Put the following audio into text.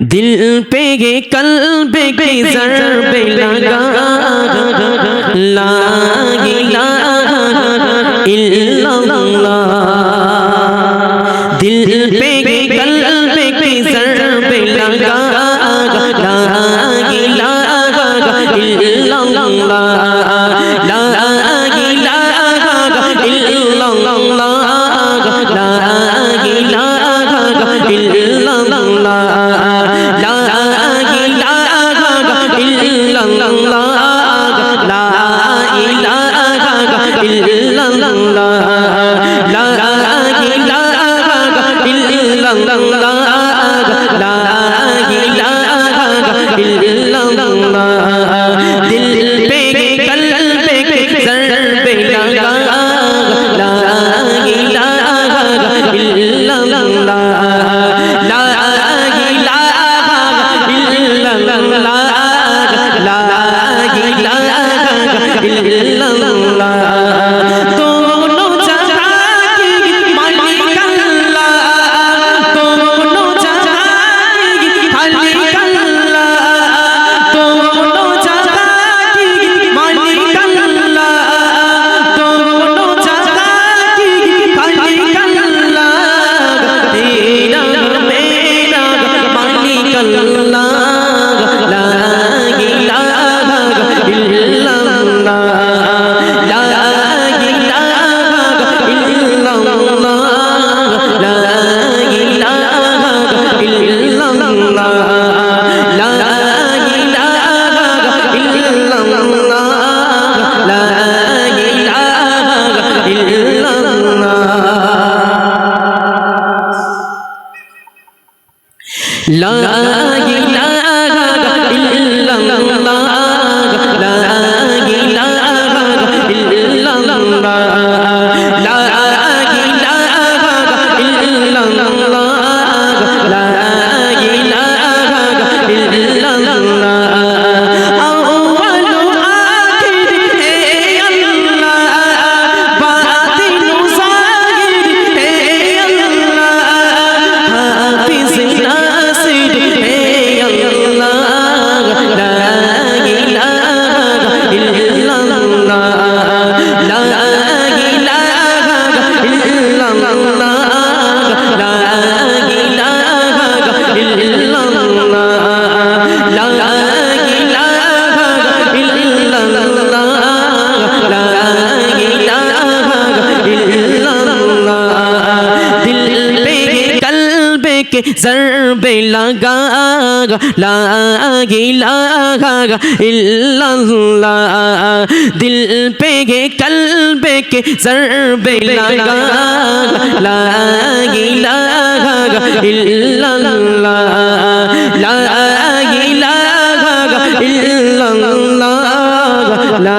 দিল পে গে কল পে গে জর পে লাগা লা ইলাহা ইল্লাল্লাহ দিল পে গে কল পে গে জর পে লাগা লা ইলাহা ইল্লাল্লাহ لا إله إلا الله के जरबे लगा ला इलाहा इल्लल्लाह दिल पे गे कल्बे के जरबे लगा ला इलाहा इल्लल्लाह ला इलाहा इल्लल्लाह ला